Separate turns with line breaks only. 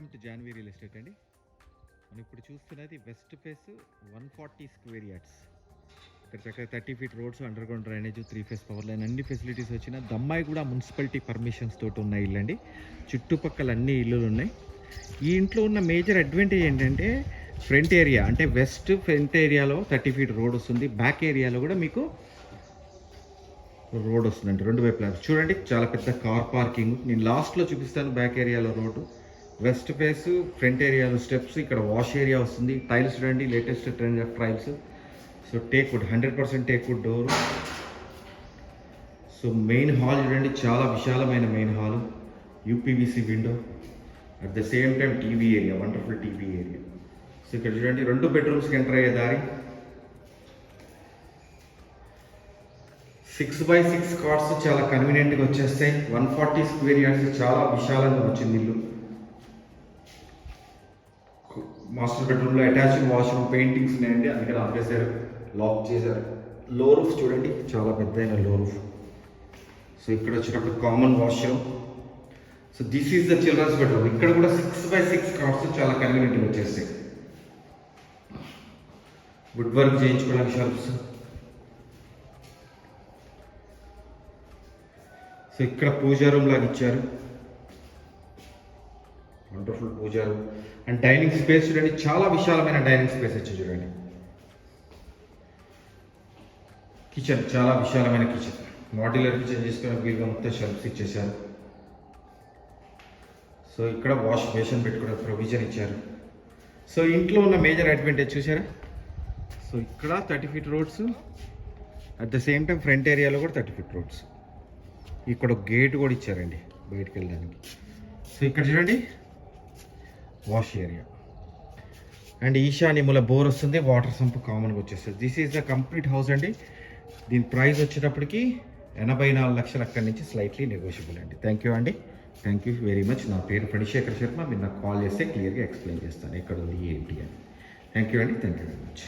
Welcome to Janvi real estate అండి. మనం ఇప్పుడు చూస్తున్నది west face one forty square yards ఇక్కడ చక్కగా thirty feet roads underground drainage three phase power line అన్ని ఫెసిలిటీస్ వచ్చిన దమ్మాయి కూడా మున్సిపాలిటీ పర్మిషన్స్ తోటి ఉన్న ఇల్లు అండి చుట్టుపక్కల అన్ని ఇల్లులు ఉన్నాయి ఈ ఇంట్లో ఉన్న మేజర్ అడ్వాంటేజ్ ఏంటంటే ఫ్రంట్ ఏరియా అంటే వెస్ట్ ఫ్రంట్ ఏరియాలో థర్టీ ఫీట్ రోడ్ వస్తుంది. బ్యాక్ ఏరియాలో కూడా మీకు రోడ్ వస్తుందండి. రెండు వైపులా. చూడండి చాలా పెద్ద కార్ పార్కింగ్ నేను లాస్ట్లో చూపిస్తాను బ్యాక్ ఏరియాలో రోడ్డు వెస్ట్ ఫేస్ ఫ్రంట్ ఏరియాలో స్టెప్స్ ఇక్కడ వాష్ ఏరియా వస్తుంది. టైల్స్ చూడండి latest trend of tiles. So teak wood hundred percent teak wood door. So main hall చూడండి చాలా విశాలమైన main hall. UPVC window. At the same time TV area wonderful TV area. So ఇక్కడ చూడండి రెండు బెడ్రూమ్స్కి enter అయ్యే దారి. Six by six cards చాలా కన్వీనియంట్గా వచ్చేస్తాయి. వన్ ఫార్టీ స్క్వేర్ యార్డ్స్ చాలా విశాలంగా వచ్చింది ఇల్లు. మాస్టర్ బెడ్రూమ్లో అటాచ్డ్ వాష్రూమ్ పెయింటింగ్స్ ఉన్నాయండి. అందుకని ఆపేశారు. లాక్ చేశారు. లో రూఫ్ చూడండి. చాలా పెద్దైన లో రూఫ్ సో ఇక్కడ వచ్చేటప్పుడు common washroom so this is the children's bedroom ఇక్కడ కూడా సిక్స్ బై సిక్స్ కార్డ్స్ చాలా కన్వీనియంట్గా వచ్చేస్తాయి. వుడ్ వర్క్ చేయించుకోవడానికి షెల్ఫ్స్ సో ఇక్కడ పూజా రూమ్ లాగా ఇచ్చారు. వండర్ఫుల్ పూజారు. అండ్ డైనింగ్ స్పేస్ చూడండి చాలా విశాలమైన డైనింగ్ స్పేస్ వచ్చి చూడండి. కిచెన్ చాలా విశాలమైన కిచెన్ మాడ్యులర్ కిచెన్ చేసుకుని వీలుగా మొత్తం షెల్ఫ్స్ ఇచ్చేసారు సో ఇక్కడ వాష్ బేషన్ పెట్టుకునే ప్రొవిజన్ ఇచ్చారు. సో ఇంట్లో ఉన్న మేజర్ అడ్వాంటేజ్ చూసారా సో ఇక్కడ thirty feet roads at the same time front ఏరియాలో కూడా థర్టీ ఫీట్ రోడ్స్ ఇక్కడ ఒక గేట్ కూడా ఇచ్చారండి బయటకు వెళ్ళడానికి. సో ఇక్కడ చూడండి. వాష్ ఏరియా అండ్ ఈశాన్య మూల బోర్ వస్తుంది వాటర్ సంప్ కామన్గా వచ్చేస్తుంది. This is the complete house అండి. దీని ప్రైస్ వచ్చేటప్పటికి ఎనభై నాలుగు లక్షలు అక్కడి నుంచి స్లైట్లీ నెగోషియబుల్ అండి. థ్యాంక్ యూ అండి. థ్యాంక్ యూ వెరీ మచ్ నా పేరు ఫణిశేఖర్ శర్మ. మీరు నాకు కాల్ చేస్తే క్లియర్గా ఎక్స్ప్లెయిన్ చేస్తాను. ఎక్కడ ఉంది ఏంటి అని. థ్యాంక్ యూ అండి. Thank you very much